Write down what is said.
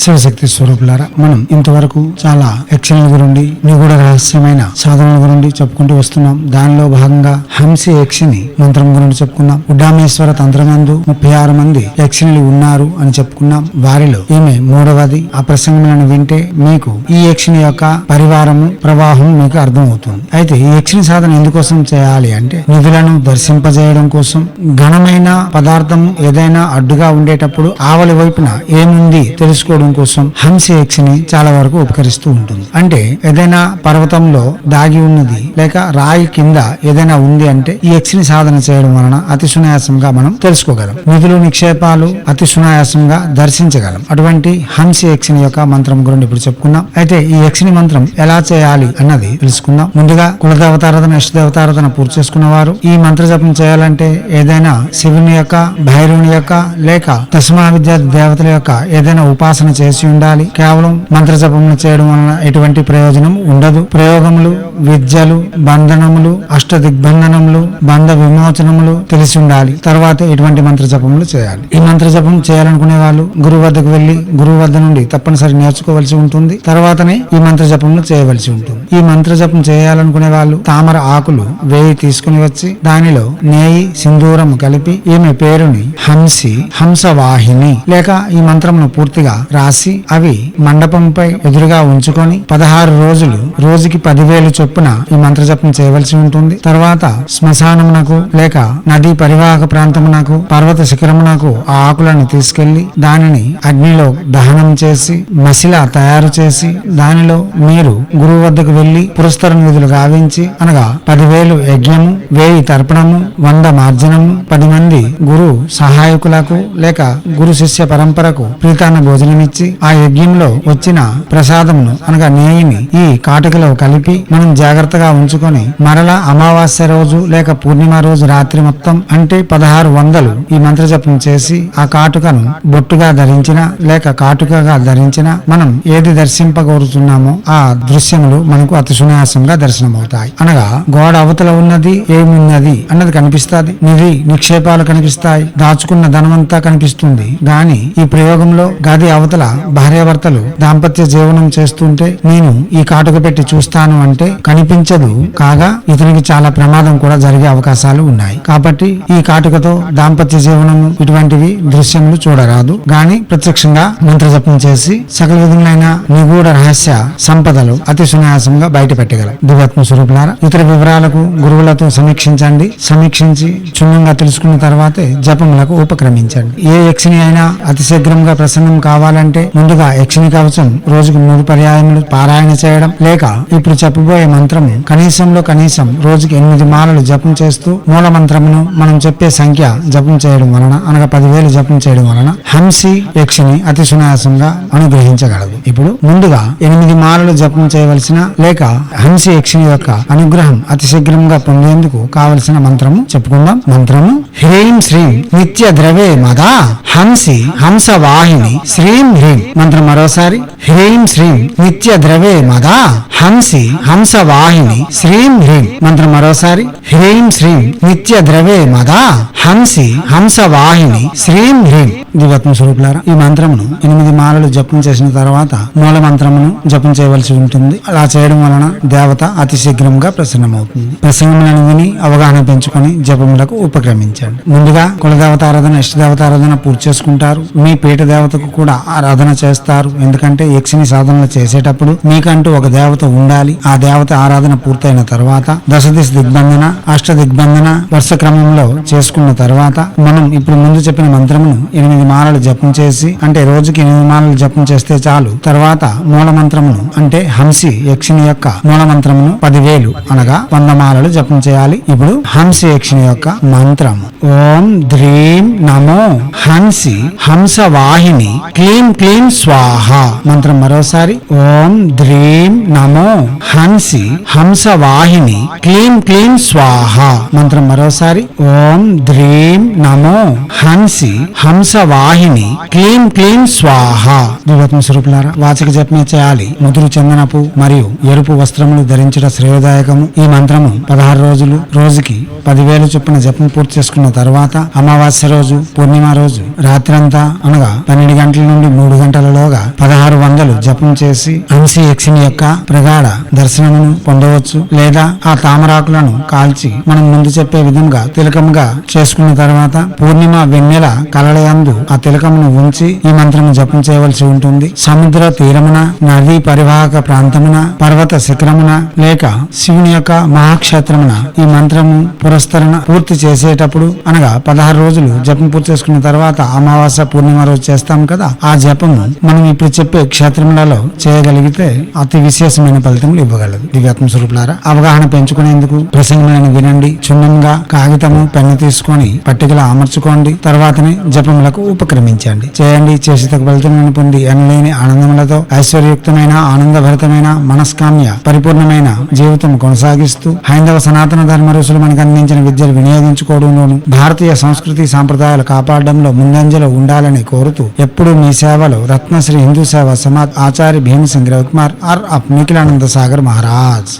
శివశక్తి స్వరూపులారా మనం ఇంతవరకు చాలా యక్షణల గురించి నిగూఢ రహస్యమైన సాధనల గురించి చెప్పుకుంటూ వస్తున్నాం. దానిలో భాగంగా హంసి యక్షిని మంత్రం గురించి చెప్పుకున్నాం. ఉడ్డామేశ్వర తంత్రమందు ముప్పై ఆరు మంది యక్షిణులు ఉన్నారు అని చెప్పుకున్నాం. వారిలో ఈమె మూడవది. ఆ ప్రసంగములను వింటే మీకు ఈ యక్షిని యొక్క పరివారము ప్రవాహం మీకు అర్థమవుతుంది. అయితే ఈ యక్షిని సాధన ఎందుకోసం చేయాలి అంటే నిధులను దర్శింపజేయడం కోసం ఘనమైన పదార్థం ఏదైనా అడ్డుగా ఉండేటప్పుడు ఆవలి వైపున ఏముంది తెలుసుకోవడం కోసం హంసి యక్షిని చాలా వరకు ఉపకరిస్తూ ఉంటుంది. అంటే ఏదైనా పర్వతంలో దాగి ఉన్నది లేక రాయి కింద ఏదైనా ఉంది అంటే ఈ యక్షిని సాధన చేయడం వలన అతి సునాయాసంగా మనం తెలుసుకోగలం. నిధులు నిక్షేపాలు అతి సునాయాసంగా దర్శించగలం. అటువంటి హంసి యక్షిని యొక్క మంత్రం గురించి ఇప్పుడు చెప్పుకున్నాం అయితే ఈ యక్షిని మంత్రం ఎలా చేయాలి అన్నది తెలుసుకుందాం. ముందుగా కులదేవతారాధన ఇష్టదేవతారాధన పూర్తి చేసుకున్న వారు ఈ మంత్ర జపం చేయాలంటే ఏదైనా శివుని యొక్క భైరవుని యొక్క లేక దశమా విద్యా దేవతల యొక్క ఏదైనా ఉపాసన చేసి ఉండాలి. కేవలం మంత్ర జపములు చేయడం వలన ఎటువంటి ప్రయోజనం ఉండదు. ప్రయోగములు విద్యలు బంధనములు అష్ట దిగ్బంధనములు బంధ విమోచనములు తెలిసి ఉండాలి. తర్వాత ఎటువంటి మంత్ర జపములు చేయాలి. ఈ మంత్ర జపం చేయాలనుకునే వాళ్ళు గురువు వద్దకు వెళ్ళి గురువు వద్ద నుండి తప్పనిసరి నేర్చుకోవలసి ఉంటుంది. తర్వాతనే ఈ మంత్ర జపములు చేయవలసి ఉంటుంది. ఈ మంత్ర జపం చేయాలనుకునే వాళ్ళు తామర ఆకులు వేయి తీసుకుని వచ్చి దానిలో నేయి సింధూరం కలిపి ఈమె పేరుని హంసి హంసవాహిని. లేక ఈ మంత్రమును పూర్తిగా రాసి అవి మండపంపై ఎదురుగా ఉంచుకొని పదహారు రోజులు రోజుకి పదివేలు చొప్పున ఈ మంత్రజపం చేయవలసి ఉంటుంది. తర్వాత శ్మశానమునకు లేక నదీ పరివాహక ప్రాంతమునకు పర్వత శిఖరమునకు ఆ ఆకులను తీసుకెళ్ళి దానిని అగ్నిలో దహనం చేసి మసిల తయారు చేసి దానిలో మీరు గురువు వద్దకు వెళ్ళి పురస్కర నిధులు గావించి అనగా పదివేలు యజ్ఞము వేయి తర్పణము వంద మార్జనము పది మంది గురు సహాయకులకు లేక గురు శిష్య పరంపరకు ప్రీతాన్న భోజనమిచ్చి ఆ యజ్ఞంలో వచ్చిన ప్రసాదమును అనగా నేయిని ఈ కాటుకలో కలిపి మనం జాగ్రత్తగా ఉంచుకొని మరలా అమావాస్య రోజు లేక పూర్ణిమ రోజు రాత్రి మొత్తం అంటే పదహారు వందలు ఈ మంత్ర జపం చేసి ఆ కాటుకను బొట్టుగా ధరించిన లేక కాటుకగా ధరించిన మనం ఏది దర్శింపగోరుతున్నామో ఆ దృశ్యములు మనకు అతి సునాయాసంగా దర్శనమవుతాయి. అనగా గోడ అవతల ఉన్నది ఏమున్నది అన్నది కనిపిస్తాది. నిధి నిక్షేపాలు కనిపిస్తాయి. దాచుకున్న ధనమంతా కనిపిస్తుంది. గాని ఈ ప్రయోగంలో గది అవతల భార్యాభర్తలు దాంపత్య జీవనం చేస్తుంటే నేను ఈ కాటుక పెట్టి చూస్తాను అంటే కనిపించదు. కాగా ఇతనికి చాలా ప్రమాదం కూడా జరిగే అవకాశాలు ఉన్నాయి. కాబట్టి ఈ కాటుకతో దాంపత్య జీవనం ఇటువంటివి దృశ్యములు చూడరాదు. గాని ప్రత్యక్షంగా మంత్ర జపం చేసి సకల విధములైన నిగూఢ రహస్య సంపదలు అతి సునాయాసంగా బయట పెట్టగలరు దివాత్మ స్వరూపులారా ఇతర వివరాలకు గురువులతో సమీక్షించండి. సమీక్షించి క్షుణ్ణంగా తెలుసుకున్న తర్వాతే జపములకు ఉపక్రమించండి. ఏ యక్షిని అయినా అతి శీఘ్రంగా ప్రసన్నం చేయాలంటే ముందుగా యక్షిని కవచం రోజుకు మూడు పర్యాయములు పారాయణ చేయడం లేక ఇప్పుడు చెప్పబోయే మంత్రం కనీసంలో కనీసం రోజుకి ఎనిమిది మాలలు జపం చేస్తూ మూల మంత్రమును మనం చెప్పే సంఖ్య జపం చేయడం వలన అనగా పదివేలు జపం చేయడం వలన హంసి యక్షిని అతి సునాయాసంగా అనుగ్రహించగలదు. ఇప్పుడు ముందుగా ఎనిమిది మాలలు జపం చేయవలసిన లేక హంసి యక్షిని యొక్క అనుగ్రహం అతి శీఘ్రంగా పొందేందుకు కావలసిన మంత్రము చెప్పుకుందాం. మంత్రము హ్రీం శ్రీం నిత్య ద్రవే మదా హంసి హంస వాహిని శ్రీం హ్రీం. మంత్రం మరోసారి. హ్రీం శ్రీం. నిత్య ద్రవే మదా. హంసి హంస వాహిని శ్రీం హ్రీం. మంత్రం మరోసారి. హ్రీం శ్రీం. నిత్య ద్రవే మదా. హంసి హంస వాహిని శ్రీం హ్రీం. దివత్మ స్వరూపులారా ఈ మంత్రమును ఎనిమిది మాలలు జపం చేసిన తర్వాత మూల మంత్రమును జపం చేయవలసి ఉంటుంది. అలా చేయడం వలన దేవత అతి శీఘ్రంగా ప్రసన్నమవుతుంది. ప్రసన్నములను విని అవగాహన పెంచుకొని జపములకు ఉపక్రమించండి. ముందుగా కులదేవత ఆరాధన ఇష్టదేవత ఆరాధన పూర్తి చేసుకుంటారు. మీ పీఠ దేవతకు కూడా ఆరాధన చేస్తారు. ఎందుకంటే యక్షిని సాధనలు చేసేటప్పుడు మీకంటూ ఒక దేవత ఉండాలి. ఆ దేవత ఆరాధన పూర్తయిన తర్వాత దశ దిశ దిగ్బంధన అష్ట దిగ్బంధన వరుస క్రమంలో చేసుకున్న తర్వాత మనం ఇప్పుడు ముందు చెప్పిన మంత్రమును ఎనిమిది మాలలు జపం చేసి అంటే రోజుకి ఎనిమిది మాలలు జపం చేస్తే చాలు. తర్వాత మూల మంత్రమును అంటే హంసి యక్షిని యొక్క మూల మంత్రమును పదివేలు అనగా వంద మాలలు జపం చేయాలి. ఇప్పుడు హంసి యక్షిని యొక్క మంత్రం. ఓం ద్రీం నమో హంసి హంస వాహిని క్లీం క్లీం స్వాహ మంత్రం మరోసారి. ఓం ద్రీం నమో హంసి హంస వాహిని క్లీం క్లీం స్వాహ మంత్రం మరోసారి. ఓం ద్రీం నమో హంసి హంస వాహిని క్లీం క్లీం స్వాహ. దివత్మ స్వరూపులారా వాచక జపమే చేయాలి. ముదురు చందనపు మరియు ఎరుపు వస్త్రములు ధరించడం శ్రేయోదాయకము. ఈ మంత్రము పదహారు రోజులు రోజుకి పదివేలు చొప్పున జపం పూర్తి చేసుకున్న తర్వాత అమావాస్య రోజు పూర్ణిమ రోజు రాత్రంతా అనగా పన్నెండు గంటల నుండి మూడు గంటలలోగా పదహారు వందలు జపం చేసి హంసి యక్షిని యొక్క ప్రగాఢ దర్శనమును పొందవచ్చు. లేదా ఆ తామరాకులను కాల్చి మనం ముందు చెప్పే విధంగా తిలకముగా చేసుకున్న తర్వాత పూర్ణిమ వెన్నెల కలలయందు ఆ తిలకమును ఉంచి ఈ మంత్రము జపం చేయవలసి ఉంటుంది. సముద్ర తీరమున నదీ పరివాహక ప్రాంతమున పర్వత శిఖరమున లేక శివుని యొక్క మహాక్షేత్రమున ఈ మంత్రము పురస్కరణ పూర్తి చేసేటప్పుడు అనగా పదహారు రోజులు జపం పూర్తి చేసుకున్న తర్వాత అమావాస్య పూర్ణిమ రోజు చేస్తాం కదా ఆ జపము మనం ఇప్పుడు చెప్పే క్షేత్రములలో చేయగలిగితే అతి విశేషమైన ఫలితములు ఇవ్వగలదు. దివ్యాత్మ స్వరూపులారా అవగాహన పెంచుకునేందుకు ప్రసంగములను వినండి. క్షుణ్ణంగా కాగితము పెన్ను తీసుకొని పట్టికలో అమర్చుకోండి. తర్వాతనే జపములకు ఉపక్రమించండి చేయండి చేసి తగ్గ ఫలితములను పొంది అనలేని ఆనందములతో ఐశ్వర్యుక్తమైన ఆనందభరితమైన మనస్కామ్య పరిపూర్ణమైన జీవితం కొనసాగిస్తూ హైందవ సనాతన ధర్మ ఋషులు మనకు అందించిన విద్యలు వినియోగించుకోవడంలోను భారతీయ సంస్కృతి సాంప్రదాయాలు కాపాడడంలో ముందంజలో ఉండాలని కోరుతూ ఎప్పుడూ మీ సేవలో రత్నశ్రీ హిందూ సేవ సమాజ్ ఆచార్య భీమసింగ్ రవికుమార్ ఆర్. అప్ నిఖిలానంద సాగర్ మహారాజ్.